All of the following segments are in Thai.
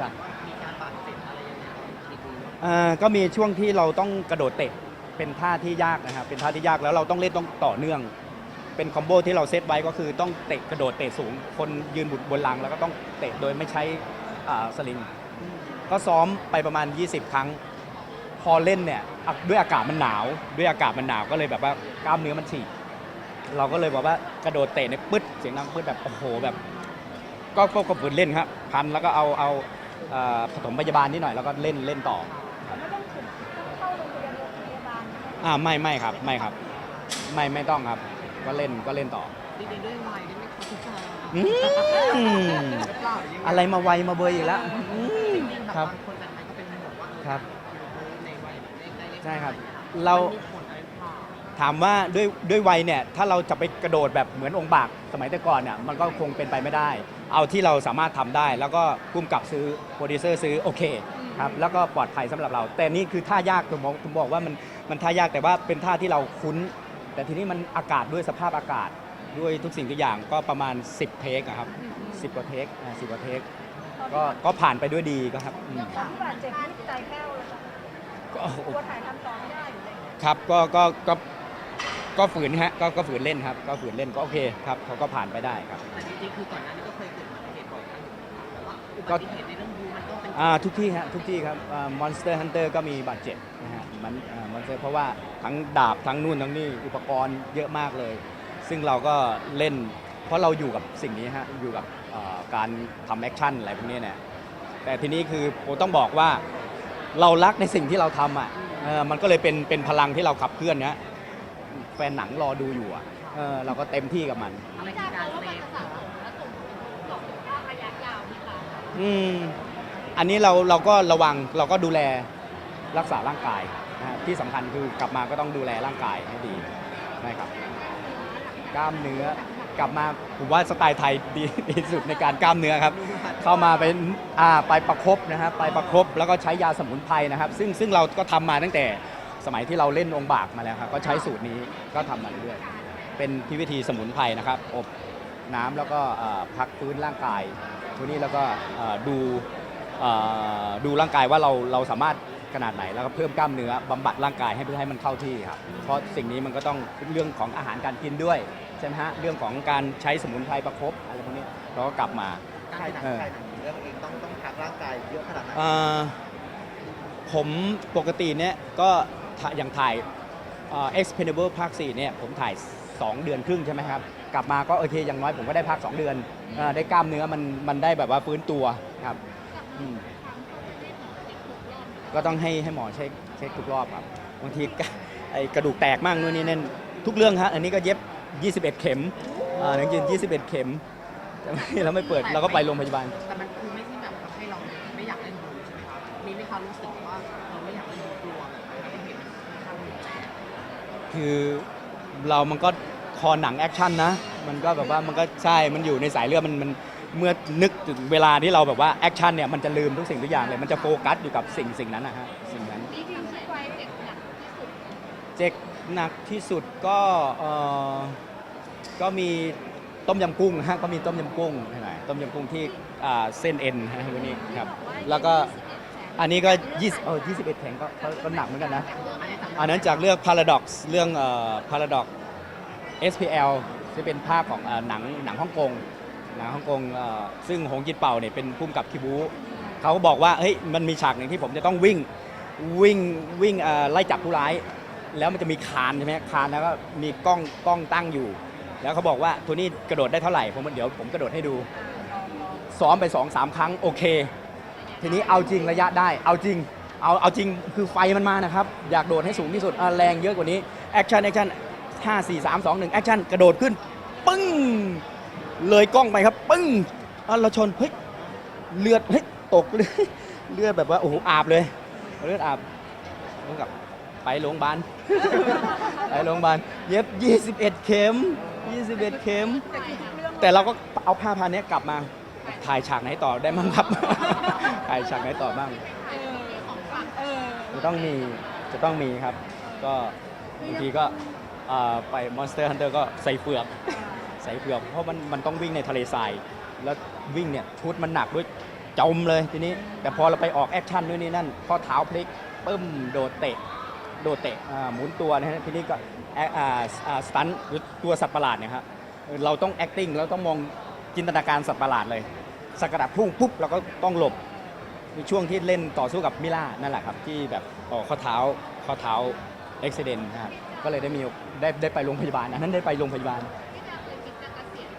จ้ะ มีการบาดเจ็บอะไรยังไงคิดดูอ่าก็มีช่วงที่เราต้องกระโดดเตะเป็นท่าที่ยากนะครับเป็นท่าที่ยากแล้วเราต้องเล่นต้องต่อเนื่อง เป็นคอมโบที่เราเซตไว้ก็คือต้องเตะกระโดดเตะสูง คนยืนบนบนหลังแล้วก็ต้องเตะโดยไม่ใช้อ่าสลิง ก็ซ้อมไปประมาณ 20 ครั้ง พอเล่นเนี่ยอะด้วยอากาศมันหนาว ด้วยอากาศมันหนาวก็เลยแบบว่ากล้ามเนื้อมันฉีกเราก็เลยบอกว่ากระโดดเตะในยปึ๊ดเสียงดังปึ๊ดแบบโอ้โหแบบ ก็ก็ก็ฝืนเล่นครับ พันแล้วก็เอาเอา เอ่อผสมพยาบาลนิดหน่อยแล้วก็เล่นเล่นต่อไม่ต้องถึงต้องเข้าโรงพยาบาลโรงพยาบาลอ่าไม่ไม่ครับไม่ครับ ไม่ไม่ต้องครับ ก็เล่นก็เล่นต่อจริงๆด้วยวัยได้ไหมคะพี่ชาอืมหรือเปล่าหรือยังไงอะไรมาไวมาเบยอีกแล้วอืมจริงๆแบบครับ บางคนแฟนๆก็เป็นห่วงว่าเออครับในวัยแบบเลขใกล้เลขใช่ครับน้อยเรานมีผลอะไรหรือเปล่าถามว่าด้วยด้วยวัยเนี่ยถ้าเราจะไปกระโดดแบบเหมือนองค์บากสมัยแต่ก่อนเนี่ยมันก็คงเป็นไปไม่ได้ เอาที่เราสามารถทำได้ แล้วก็พุ่มกับซื้อโปรดิวเซอร์ซื้อโอเคครับแล้วก็ปลอดภัยสำหรับเรา แต่นี่คือท่ายากผมบอกผมบอกว่ามันมันท่ายากแต่ว่าเป็นท่าที่เราคุ้น แต่ทีนี้มันอากาศด้วยสภาพอากาศด้วยทุกสิ่งทุกอย่างก็ประมาณ 10 เทคอะครับ10กว่าเทคอ่า10กว่าเทคก็ก็ผ่านไปด้วยดีก็ครับอืมตอนที่บาดเจ็บนี่ใจแผ้วเลยค่ะก็กลัวถ่ายทำต่อไม่ได้หรืออะไรอย่างเงี้ยครับก็ก็ก็ก็ฝืนฮะก็ก็ฝืนเล่นครับ ก็ฝืนเล่นก็โอเคครับเขาก็ผ่านไปได้ครับแต่จริงๆคือก่อนหน้านี้ก็เคย ก็บัติเหตุในเรื่องบูมันก็เป็นอ่าทุกที่ฮะทุกที่ครับมอนสเตอร์ฮันเตอร์ก็มีบาดเจ็บนะฮะมันมอนสเตอร์เพราะว่าทั้งดาบทั้งนู่นทั้งนี่อุปกรณ์เยอะมากเลย ซึ่งเราก็เล่น เพราะเราอยู่กับสิ่งนี้ฮะอยู่กับเอ่อการทำแอคชั่นอะไรพวกนี้เนี่ยแต่ทีนี้คือผมต้องบอกว่าเรารักในสิ่งที่เราทำอะเออมันก็เลยเป็นเป็นพลังที่เราขับเคลื่อนนะแฟนหนังรอดูอยู่อะเออเราก็เต็มที่กับมันอะไรคือการเซฟ อืมอันนี้เราเราก็ระวังเราก็ดูแลรักษาร่างกายนะฮะที่สำคัญคือกลับมาก็ต้องดูแลร่างกายให้ดีนะครับกล้ามเนื้อกลับมาผมว่าสไตล์ไทยดีดีสุดในการกล้ามเนื้อครับ เข้ามาเป็นอ่าไปประคบนะฮะไปประคบแล้วก็ใช้ยาสมุนไพรนะครับ ซึ่งซึ่งเราก็ทำมาตั้งแต่สมัยที่เราเล่นองค์บากมาแล้วครับก็ใช้สูตรนี้ก็ทำมาเรื่อยๆเป็นพิวิธีสมุนไพรนะครับ อบน้ำแล้วก็เอ่อพักฟื้นร่างกาย ทีนี้แล้วก็เอ่อดูเอ่อดูร่างกายว่าเราเราสามารถขนาดไหนแล้วก็เพิ่มกล้ามเนื้อบำบัดร่างกายให้เพื่อให้มันเข้าที่ครับเพราะสิ่งนี้มันก็ต้องเรื่องของอาหารการกินด้วยใช่ไหมฮะเรื่องของการใช้สมุนไพรประคบอะไรพวกนี้เราก็กลับมาถ่ายหนังถ่ายหนังเรื่องเองต้องต้องพักร่างกายเยอะขนาดไหนเอ่อผมปกติเนี่ยก็ถ่ายอย่างถ่ายเอ่อ Expendable ภาค4เนี่ยผมถ่าย 2 เดือนครึ่งใช่ไหมครับ กลับมาก็โอเคอย่างน้อยผมก็ได้พัก 2 เดือนเอ่อได้กล้ามเนื้อมันมันได้แบบว่าฟื้นตัวครับอืมก็ต้องให้ให้หมอเช็คเช็คทุกรอบครับบางทีกะไอกระดูกแตกมั่งนู่นนี่นั่นทุกเรื่องฮะอันนี้ก็เย็บ 21 เข็มเอ่อหนังจีน21 เข็มแต่ไม่เราไม่เปิดเราก็ไปโรงพยาบาล แต่มันคือไม่ใช่แบบทำให้เราไม่อยากเล่นบูใช่ไหมครับมีไหมคะรู้สึกว่าเราไม่อยากเล่นบูกลัวแบบไม่เห็นข้างหนึ่ง คือเรามันก็ คอหนังแอคชั่นนะ มันก็แบบว่ามันก็ใช่ มันอยู่ในสายเลือดมันมันเมื่อนึกถึงเวลาที่เราแบบว่าแอคชั่นเนี่ยมันจะลืมทุกสิ่งทุกอย่างเลย มันจะโฟกัสอยู่กับสิ่งสิ่งนั้นนะฮะสิ่งนั้นนี่คือที่ไฟเจ็บหนักที่สุดเจ็กหนักที่สุดก็เออก็มีต้มยำกุ้งนะฮะก็มีต้มยำกุ้งหน่อยต้มยำกุ้งที่อ่าเส้นเอ็นฮะวันนี้ครับ แล้วก็อันนี้ก็20เออ21แข็งก็ก็ก็หนักเหมือนกันนะ อันนั้นจากเรื่อง Paradox เรื่องเอ่อ Paradox SPL ที่เป็นภาคของอหนังหนังฮ่องกงหนังฮ่องกงซึ่งหงจิตเป่าเนี่ยเป็นผู้กำกับคิบูเขาก็บอกว่าเฮ้ยมันมีฉากหนึ่งที่ผมจะต้องวิ่งวิ่งวิ่งไล่จับผู้ร้าย แล้วมันจะมีคานใช่ไหมคานแล้วก็มีกล้องกล้องตั้งอยู่ แล้วเขาบอกว่าโทนี่กระโดดได้เท่าไหร่ผมบอกเดี๋ยวผมกระโดดให้ดูซ้อมไป2อสามครั้งโอเค ทีนี้เอาจริงระยะได้เอาจริงเอาเอาจริงคือไฟมันมานะครับ อยากโดดให้สูงที่สุดแรงเยอะกว่านี้แอคชั่นแอคชั่น ห้าสี่สามสองหนึ่งแอคชั่นกระโดดขึ้น ปึ้ง เลยกล้องไปครับ ปึ้งอะเราชนเฮ้ยเลือดเฮ้ยตกเลยเลือดแบบว่าโอ้โหอาบเลย เลือดอาบแล้วกับไปโรงพยาบาลไปโรงพยาบาลเย็บ 21 เข็ม 21 เข็ม แต่คือทุกเรื่องแต่เราก็เอาผ้าพันนี้กลับมาถ่ายฉากไหนต่อได้บ้างครับ ถ่ายฉากไหนต่อบ้างเออเออจะต้องมีจะต้องมีครับ ก็บางทีก็เอ่อไป Monster Hunter ก็ใส่เฟือก ใส่เฟือก เพราะมันมันต้องวิ่งในทะเลทราย แล้ววิ่งเนี่ยชุดมันหนักด้วยจมเลยทีนี้ แต่พอเราไปออกแอคชั่นด้วยนี่นั่นข้อเท้าพลิกปึ้มโดดเตะ โดดเตะอ่าหมุนตัวนะฮะทีนี้ก็แออ่าอ่าสตันหรือตัวสัตว์ประหลาดเนี่ยครับเราต้อง acting เราต้องมองจินตนาการสัตว์ประหลาดเลยสกกระดับพุ่งปุ๊บเราก็ต้องหลบในช่วงที่เล่นต่อสู้กับมิล่านั่นแหละครับ ที่แบบต่อข้อเท้าข้อเท้า อุบิเหตุนะครับก็เลยได้มีได้ได้ไปโรงพยาบาลอันนั้นได้ไปโรงพยาบาลพี่ดาวเคยคิดจะเกษียณ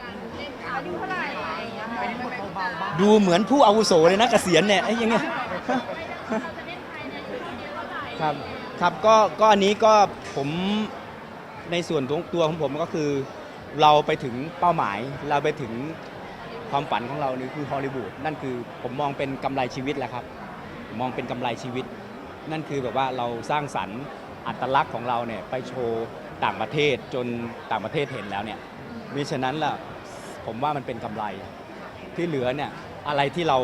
การเล่นอายุเท่าไหร่อะไรอย่างเงี้ยไปเล่นบทเบาๆบ้างดูเหมือนผู้อาวุโสเลยนะเกษียณเนี่ยไอ้ยังไงเราจะเล่นภายในอายุเท่าไหร่ครับครับก็ก็อันนี้ก็ผมในส่วนของตัวของผมก็คือ เราไปถึงเป้าหมาย เราไปถึงความฝันของเรานี่คือฮอลลีวูดนั่นคือผมมองเป็นกำไรชีวิตแหละครับ มองเป็นกำไรชีวิต นั่นคือแบบว่าเราสร้างสรรค์อัตลักษณ์ของเราเนี่ยไปโชว์ต่างประเทศจนต่างประเทศเห็นแล้วเนี่ยมิฉะนั้นล่ะผมว่ามันเป็นกำไร ที่เหลือเนี่ยอะไรที่เรา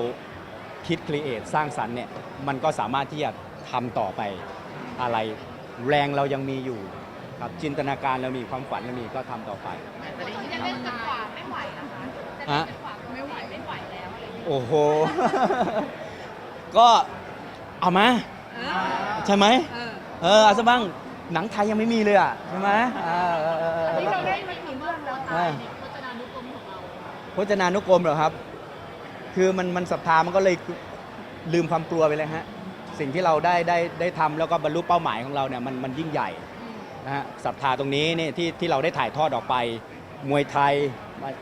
คิดครีเอทสร้างสรรค์เนี่ยมันก็สามารถที่จะทำต่อไปอะไรแรงเรายังมีอยู่ครับจินตนาการเรามีความฝันเรามีก็ทำต่อไปจะได้เห็นจะเราเล่นจนกว่าไม่ไหวนะคะจะฮะเล่นจนกว่าไม่ไหวไม่ไหวแล้วอะไรอย่างเงี้ยโอ้โห ก็เอามาเออ ใช่ไหมเออเออเอาซะบ้างหนังไทยยังไม่มีเลยอะใช่ไหมอ่าเออเออเอออันนี้เราเล่นมากี่เรื่องแล้วอ่าโฆษณานุกรมของเราพจนานุกรมเหรอครับ คือมันมันศรัทธามันก็เลยลืมความกลัวไปเลยฮะสิ่งที่เราได้ได้ได้ทำแล้วก็บรรลุเป้าหมายของเราเนี่ยมันมันยิ่งใหญ่นะฮะศรัทธาตรงนี้เนี่ยที่ที่เราได้ถ่ายทอดออกไป มวยไทย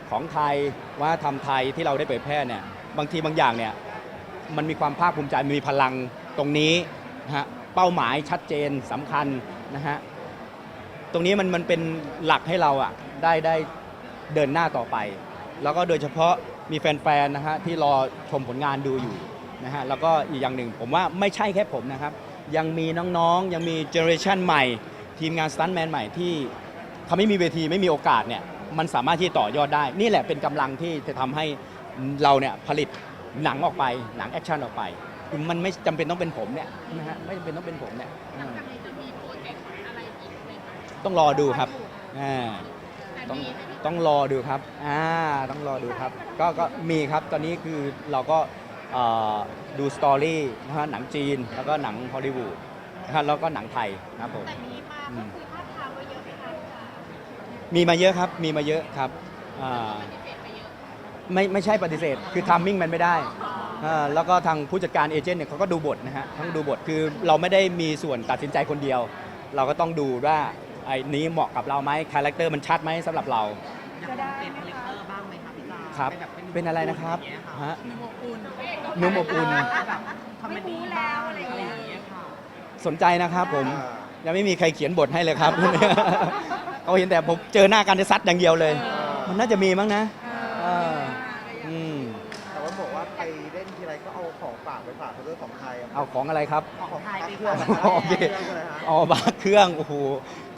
ของไทยวัฒนธรรมไทยที่เราได้เผยแพร่เนี่ยบางทีบางอย่างเนี่ยมันมีความภาคภูมิใจมีพลังตรงนี้ นะฮะเป้าหมายชัดเจนสำคัญนะฮะตรงนี้มันมันเป็นหลักให้เราอะได้ได้เดินหน้าต่อไป แล้วก็โดยเฉพาะมีแฟนๆนะฮะที่รอชมผลงานดูอยู่นะฮะแล้วก็อีกอย่างหนึ่งผมว่าไม่ใช่แค่ผมนะครับ ยังมีน้องๆ ยังมีเจเนอเรชันใหม่ ทีมงานสตันแมนใหม่ที่เขาไม่มีเวทีไม่มีโอกาสเนี่ยมันสามารถที่ต่อยอดได้ นี่แหละเป็นกำลังที่จะทำให้เราเนี่ยผลิตหนังออกไป หนังแอคชั่นออกไป คือมันไม่จำเป็นต้องเป็นผมเนี่ยนะฮะไม่จำเป็นต้องเป็นผมเนี่ยหลัอืงมจากนี้จะมีโปรเจกต์อะไรอีกไหมคะต้องรอดูครับอ่า แต่ต้องมีไหมพี่ต้องรอดูครับ อ่า ต้องรอดูครับ ก็ ก็มีครับ ตอนนี้คือเราก็เอ่อดูสตอรี่นะฮะ หนังจีน แล้วก็หนังฮอลลีวูดนะฮะแล้วก็หนังไทยนะครับผม แต่มีมาก็คือภาพทางไว้เยอะไหมคะมีมาเยอะครับ มีมาเยอะครับ อ่า ปฏิเสธไปเยอะ ไม่ ไม่ใช่ปฏิเสธ คือทัมมิ่งมันไม่ได้ อ่าแล้วก็ทางผู้จัดการเอเจนต์เนี่ยเขาก็ดูบทนะฮะทั้งดูบทคือเราไม่ได้มีส่วนตัดสินใจคนเดียว เราก็ต้องดูว่าไอ้นี้เหมาะกับเราไหมคาแรคเตอร์มันชัดไหมสำหรับเราอยากลองเปลี่ยนคาแรคเตอร์บ้างไหมคะพี่จาครับแบบเป็นอะไรนะครับอย่างเงี้ยค่ะฮะ หนุ่มอบอุ่นนุ่มอบอุ่น แบบคอมเมดี้บ้างอะไรอย่างเงี้ยค่ะสนใจนะครับผมยังไม่มีใครเขียนบทให้เลยครับ เขาเห็นแต่ผมเจอหน้ากันจะซัดอย่างเดียวเลย มันน่าจะมีมั้งนะ เอาของอะไรครับ ของไทยไปเครื่องฝากนะโอเคเครื่องเลยฮะอ๋อบาเครื่อง โอ้โห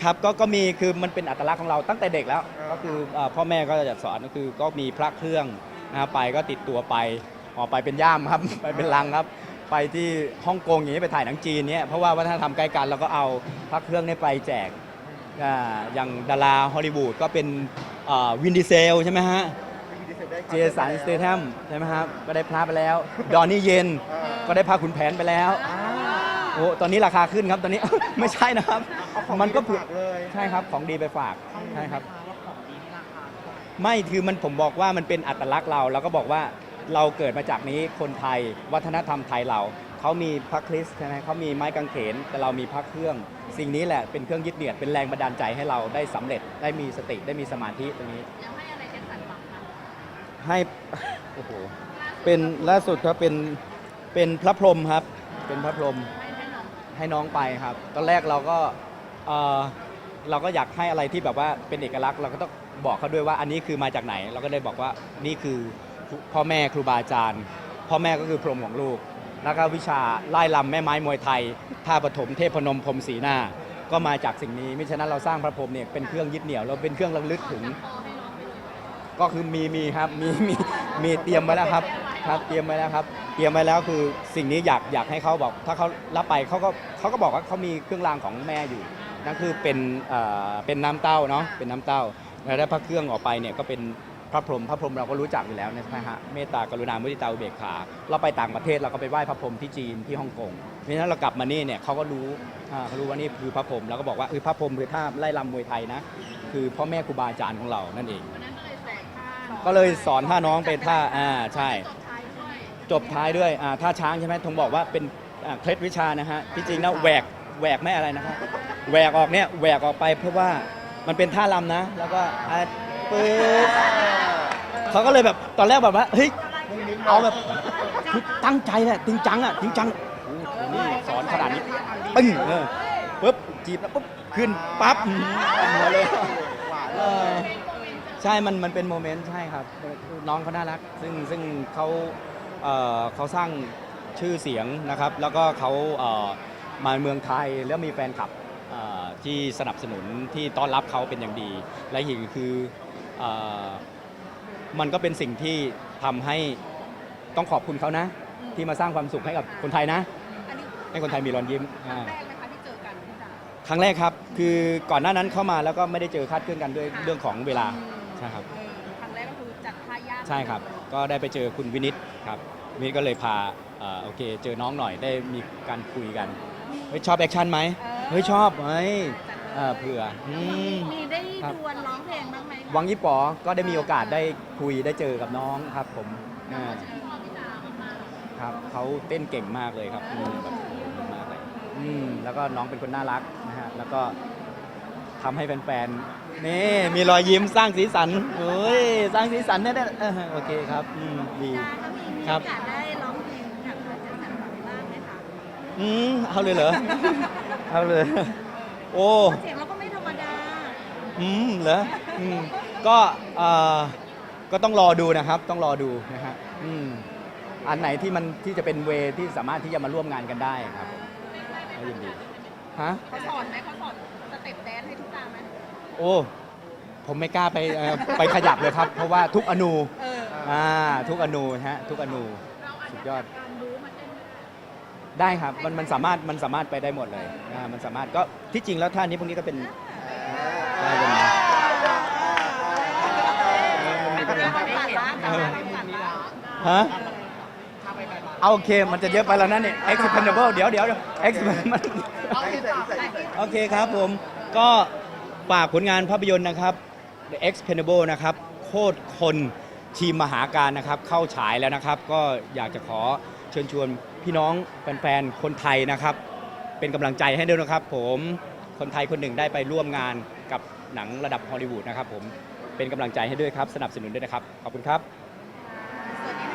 ครับ ก็ ก็มี คือ มันเป็นอัตลักษณ์ของเราตั้งแต่เด็กแล้วเออก็คือเอ่อพ่อแม่ก็จะสอนก็คือ ก็มีพระเครื่องนะครับไปก็ติดตัวไปออกไปเป็นย่ามครับ ไปเป็นลังครับ ไปที่ฮ่องกงอย่างนี้ไปถ่ายหนังจีนเนี่ย เพราะว่าวัฒนธรรมใกล้กันเราก็เอาพระเครื่องเนี่ยไปแจก อ่าอย่างดาราฮอลลีวูดก็เป็นวินดีเซลใช่ไหมฮะ เจสันสเตทัมใช่ไหมครับ ก็ได้พระไปแล้ว ดอนนี่เย็นเออก็ได้พาขุนแผนไปแล้วอ่าโอ้ตอนนี้ราคาขึ้นครับตอนนี้ ไม่ใช่นะครับเอาของมันก็ดีเผื่อฝากเลยใช่ครับของดีไปฝากต้องใช่ครับว่าของดีนี่ราคาเท่าไหร่ไม่คือมันผมบอกว่ามันเป็นอัตลักษณ์เราเราก็บอกว่าเราเกิดมาจากนี้คนไทยวัฒนธรรมไทยเราเขามีพระคริสต์ใช่ไหมเขามีไม้กางเขนแต่เรามีพระเครื่อง สิ่งนี้แหละเป็นเครื่องยึดเหนี่ยวเป็นแรงบันดาลใจให้เราได้สำเร็จได้มีสติได้มีสมาธิตรงนี้ยังให้อะไรแจ็คสันหวังคะ ให้โอ้โหเป็นล่าสุดครับเป็นเป็นพระพรหมครับ เป็นพระพรหมให้น้องไปครับตอนแรกเราก็เอ่อเราก็อยากให้อะไรที่แบบว่าเป็นเอกลักษณ์ เราก็ต้องบอกเขาด้วยว่าอันนี้คือมาจากไหน เราก็เลยบอกว่านี่คือพ่อแม่ครูบาอาจารย์ พ่อแม่ก็คือพรหมของลูกแล้วก็วิชาไล่ลำแม่ไม้มวยไทยท่าปฐมเทพนมพรมสีหน้า ก็มาจากสิ่งนี้มิฉะนั้นเราสร้างพระพรหมเนี่ยเป็นเครื่องยึดเหนี่ยวเราเป็นเครื่องระลึกถึง ก็คือมีมีครับมีมีมีเตรียมไว้แล้วครับครับ เตรียมไว้แล้วครับ เตรียมไว้แล้วคือสิ่งนี้อยากอยากให้เขาบอก ถ้าเขารับไปเขาก็เขาก็บอกว่าเขามีเครื่องรางของแม่อยู่นั่นคือเป็นเอ่อเป็นน้ำเต้าเนาะเป็นน้ำเต้าแล้วได้พระเครื่องออกไปเนี่ยก็เป็นพระพรหมพระพรหมเราก็รู้จักอยู่แล้วนะฮะเมตตากรุณามุทิตาอุเบกขาเราไปต่างประเทศเราก็ไปไหว้พระพรหมที่จีนที่ฮ่องกงเพราะฉะนั้นเรากลับมานี่เนี่ยเขาก็รู้อ่าเขารู้ว่านี่คือพระพรหมแล้วก็บอกว่าเออพระพรหมคือท่าไล่ลำมวยไทยนะ คือพ่อแม่ครูบาอาจารย์ของเรานั่นเอง วันนั้นก็เลย ก็เลยสอนท่าน้องเป็นท่าอ่าใช่ จบท้ายด้วยอ่าท่าช้างใช่ไหมทงบอกว่าเป็นอ่าเคล็ดวิชานะฮะที่จริงนะแหวกแหวกไม่อะไรนะครับแหวกออกเนี่ยแหวกออกไปเพื่อว่ามันเป็นท่าลำนะ แล้วก็อะปึ๊บเขาก็เลยแบบตอนแรกแบบว่าเฮ้ยเอาแบบคือตั้งใจแหละจริงจังอะจริงจังโอ้โหนี่สอนขนาดนี้ปึ้งเออปุ๊บจีบแล้วปุ๊บขึ้นปั๊บเอหือหัวเลยหวานเออ ใช่มันมันเป็นโมเมนต์ใช่ครับ น้องเขาน่ารัก ซึ่งซึ่งเขาเอ่อเขาสร้างชื่อเสียงนะครับ แล้วก็เขาเอ่อมาเมืองไทยแล้วมีแฟนคลับเอ่อที่สนับสนุนที่ต้อนรับเขาเป็นอย่างดี และอีกคือเอ่อมันก็เป็นสิ่งที่ทำให้ต้องขอบคุณเขานะ ที่มาสร้างความสุขให้กับคนไทยนะ อันนี้ให้คนไทยมีรอยยิ้มอ่าแรกไหมคะที่เจอกันพี่จ๋า ครั้งแรกครับ คือก่อนหน้านั้นเข้ามาแล้วก็ไม่ได้เจอคาดเคลื่อนกันด้วยค่ะ เรื่องของเวลาใช่ครับ เออครั้งแรกก็คือจัดท่ายากใช่ครับ ก็ได้ไปเจอคุณวินิตครับ วินิตก็เลยพาเอ่อโอเค เจอน้องหน่อยได้มีการคุยกัน เฮ้ยชอบแอคชั่นไหม เฮ้ยชอบเฮ้ยเอ่อเผื่ออืม มีได้ครับ ดวลร้องเพลงบ้างไหมวังยี่ป๋อก็ได้มีโอกาสได้คุยได้เจอกับน้องครับ ผมอ่าครับเขาเต้นเก่งมากเลยครับอืมแบบมากเลยอืมแล้วก็น้องเป็นคนน่ารักนะฮะ แล้วก็ ทำให้แฟนๆ นี่มีรอยยิ้มสร้างสีสันเฮ้ยสร้างสีสันแน่ๆเออโอเคครับอืมดีจ้าก็มีมีครัโอบกาสได้ร้องเพลงกับอาจารย์สันหวังบ้างไหมคะอืมเอาเลยเหรอ เอาเลย โอ้ เสียงเราก็ไม่ธรรมดาอืมเหรออืมก็เอ่อก็ต้องรอดูนะครับ ต้องรอดูนะฮะอืมอันไหนที่มันที่จะเป็นเวที่สามารถที่จะมาร่วมงานกันได้ครับก็ยินดีฮะเขาสอนไหมเขาสอนส เต็ปแดนซ์ให้ทุกตาไหมโอ้ ผมไม่กล้าไปเอ่อไปขยับเลยครับ เพราะว่าทุกอนูเออ อ่าทุกอนูฮะทุกอนูสุดยอด การรู้มาเต้นได้ครับ มันมันสามารถมันสามารถไปได้หมดเลยอ่ามันสามารถก็ที่จริงแล้วท่านี้พวกนี้ก็เป็นได้เป็นไม่เห็นแต่ว่าไม่มีนี้ละฮะถ้าไปไปมาเอาโอเค มันจะเยอะไปแล้วนะเนี่ย expendable เดี๋ยวเดี๋ยวเดี๋ยว expendable เอาที่ต่อไป โอเคครับผมก็ฝากผลงานภาพยนตร์นะครับ The Expendable นะครับ โคตรคนทีมมหาการนะครับ เข้าฉายแล้วนะครับ ก็อยากจะขอเชิญชวนพี่น้องแฟนๆ คนไทยนะครับ เป็นกำลังใจให้ด้วยนะครับ ผมคนไทยคนหนึ่งได้ไปร่วมงานกับหนังระดับฮอลลีวูดนะครับผมเป็นกำลังใจให้ด้วยครับ สนับสนุนด้วยนะครับ ขอบคุณครับ